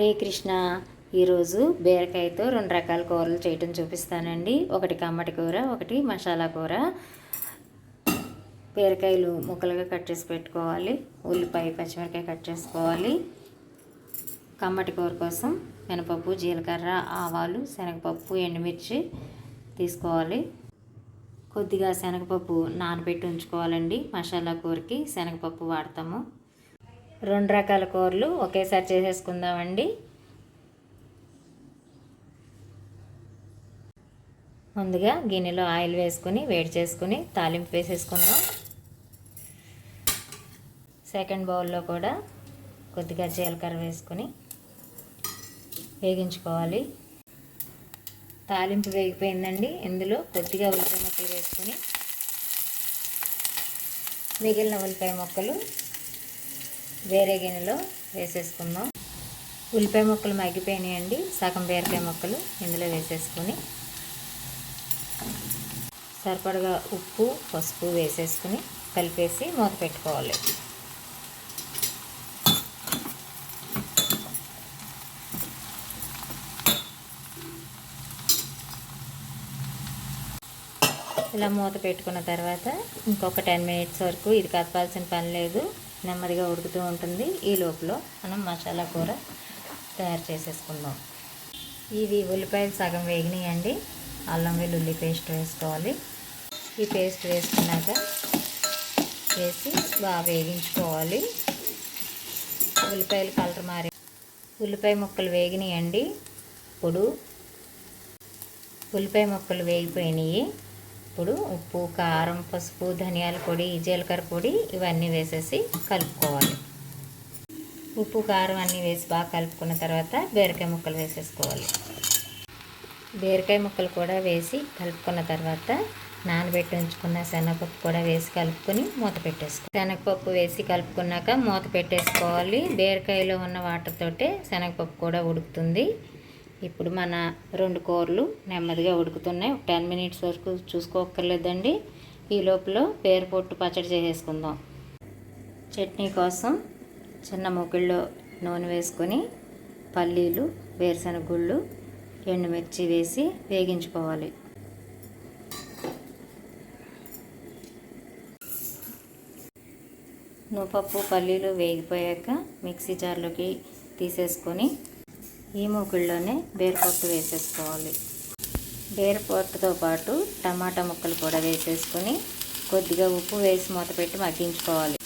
హరే కృష్ణ. ఈరోజు బీరకాయతో రెండు రకాల కూరలు చేయటం చూపిస్తానండి. ఒకటి కమ్మటి కూర ఒకటి మసాలా కూర. బీరకాయలు ముక్కలుగా కట్ చేసి పెట్టుకోవాలి. ఉల్లిపాయ పచ్చిమిరకాయ కట్ చేసుకోవాలి. కమ్మటి కూర కోసం మినపప్పు జీలకర్ర ఆవాలు శనగపప్పు ఎండుమిర్చి తీసుకోవాలి. కొద్దిగా శనగపప్పు నానబెట్టి ఉంచుకోవాలండి. మసాలా కూరకి శనగపప్పు వాడతాము. రెండు రకాల కూరలు ఒకేసారి చేసేసుకుందామండి. ముందుగా గిన్నెలో ఆయిల్ వేసుకుని వేడి చేసుకుని తాలింపు వేసేసుకుందాం. సెకండ్ బౌల్లో కూడా కొద్దిగా జీలకర్ర వేసుకుని వేగించుకోవాలి. తాలింపు వేగిపోయిందండి. ఇందులో కొద్దిగా ఉల్లిపాయ ముక్కలు వేసుకుని మిగిలిన ఉల్లిపాయ ముక్కలు వేరే గిన్నెలో వేసేసుకుందాం. ఉల్లిపాయ ముక్కలు మగ్గిపోయినాయండి. సగం బీరకాయ ముక్కలు ఇందులో వేసేసుకొని సరిపడగా ఉప్పు పసుపు వేసేసుకుని కలిపేసి మూత పెట్టుకోవాలి. ఇలా మూత పెట్టుకున్న తర్వాత ఇంకొక టెన్ మినిట్స్ వరకు ఇది కదపాల్సిన పని లేదు. నెమ్మదిగా ఉడుకుతూ ఉంటుంది. ఈ లోపల మనం మసాలా కూర తయారు చేసేసుకుందాం. ఇవి ఉల్లిపాయలు సగం వేగినాయండి. అల్లం వెల్లుల్లి పేస్ట్ వేసుకోవాలి. ఈ పేస్ట్ వేసుకున్నాక వేసి బాగా వేగించుకోవాలి. ఉల్లిపాయలు కలర్ మారి ఉల్లిపాయ ముక్కలు వేగినాయండి. ఇప్పుడు ఉల్లిపాయ ముక్కలు వేగిపోయినాయి. ఇప్పుడు ఉప్పు కారం పసుపు ధనియాల పొడి జీలకర్ర పొడి ఇవన్నీ వేసేసి కలుపుకోవాలి. ఉప్పు కారం అన్నీ వేసి బాగా కలుపుకున్న తర్వాత బీరకాయ ముక్కలు వేసేసుకోవాలి. బీరకాయ ముక్కలు కూడా వేసి కలుపుకున్న తర్వాత నానబెట్టి ఉంచుకున్న శనగపప్పు కూడా వేసి కలుపుకొని మూత పెట్టేసుకో శనగపప్పు వేసి కలుపుకున్నాక మూత పెట్టేసుకోవాలి. బీరకాయలో ఉన్న వాటర్ తోటే శనగపప్పు కూడా ఉడుకుతుంది. ఇప్పుడు మన రెండు కూరలు నెమ్మదిగా ఉడుకుతున్నాయి. ఒక టెన్ మినిట్స్ వరకు చూసుకోక్కర్లేదండి. ఈ లోపల పేరు పొట్టు పచ్చడి చేసేసుకుందాం. చట్నీ కోసం చిన్న ముగ్గుల్లో నూనె వేసుకొని పల్లీలు వేరుశనగ గుళ్ళు ఎండుమిర్చి వేసి వేగించుకోవాలి. నువ్వుపప్పు పల్లీలు వేగిపోయాక మిక్సీ జార్లోకి తీసేసుకొని ఈ మూకుళ్ళలోనే బేరపొట్టు వేసేసుకోవాలి. బేరపొట్టుతో పాటు టమాటా ముక్కలు కూడా వేసేసుకొని కొద్దిగా ఉప్పు వేసి మూత పెట్టి మగ్గించుకోవాలి.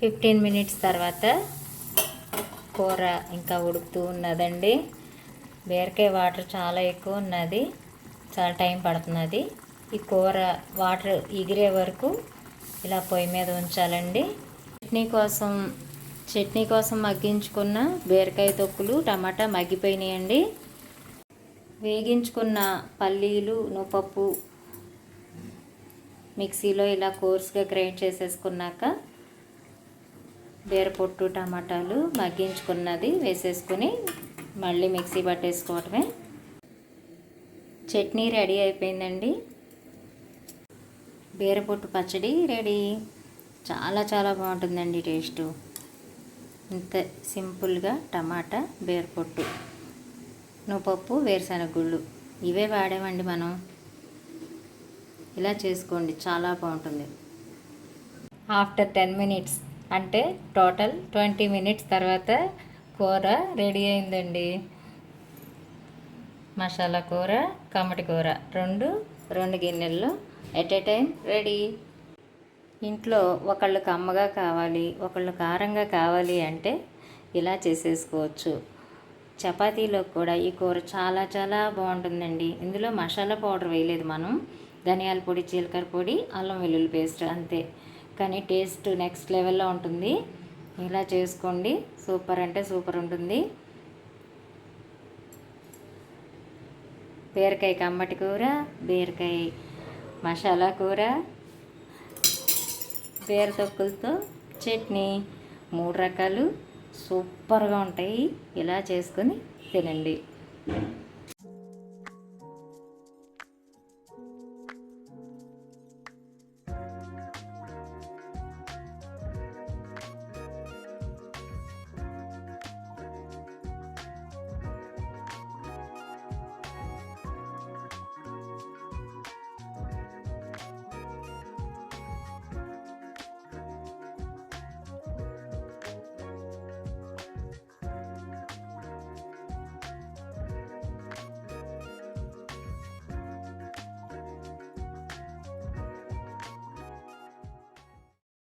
ఫిఫ్టీన్ మినిట్స్ తర్వాత కూర ఇంకా ఉడుకుతూ ఉన్నదండి. బీరకాయ వాటర్ చాలా ఎక్కువ ఉన్నది. చాలా టైం పడుతున్నది. ఈ కూర వాటర్ ఎగిరే వరకు ఇలా పొయ్యి మీద ఉంచాలండి. చట్నీ కోసం చట్నీ కోసం మగ్గించుకున్న బీరకాయ తొక్కులు టమాటా మగ్గిపోయినాయండి. వేగించుకున్న పల్లీలు నువ్వప్పు మిక్సీలో ఇలా కోర్స్గా గ్రైండ్ చేసేసుకున్నాక బీరపొట్టు టమాటాలు మగ్గించుకున్నది వేసేసుకుని మళ్ళీ మిక్సీ పట్టేసుకోవటమే. చట్నీ రెడీ అయిపోయిందండి. బీరపొట్టు పచ్చడి రెడీ. చాలా చాలా బాగుంటుందండి టేస్టు. ఇంత సింపుల్గా టమాటా బీరపొట్టు నువ్వుపప్పు వేరుశనగ గుళ్ళు ఇవే వాడామండి మనం. ఇలా చేసుకోండి చాలా బాగుంటుంది. ఆఫ్టర్ టెన్ మినిట్స్ అంటే టోటల్ ట్వంటీ మినిట్స్ తర్వాత కూర రెడీ అయిందండి. మసాలా కూర కమ్మటి కూర రెండు రెండు గిన్నెల్లో ఎట్ ఏ టైం రెడీ. ఇంట్లో ఒకళ్ళు కమ్మగా కావాలి ఒకళ్ళు కారంగా కావాలి అంటే ఇలా చేసేసుకోవచ్చు. చపాతీలో కూడా ఈ కూర చాలా చాలా బాగుంటుందండి. ఇందులో మసాలా పౌడర్ వేయలేదు మనం. ధనియాల పొడి జీలకర్ర పొడి అల్లం వెల్లుల్లి పేస్ట్ అంతే. కానీ టేస్ట్ నెక్స్ట్ లెవెల్లో ఉంటుంది. ఇలా చేసుకోండి. సూపర్ అంటే సూపర్ ఉంటుంది. బీరకాయ కమ్మటి కూర బీరకాయ మసాలా కూర బీర తొక్కులతో చట్నీ మూడు రకాలు సూపర్గా ఉంటాయి. ఇలా చేసుకొని తినండి.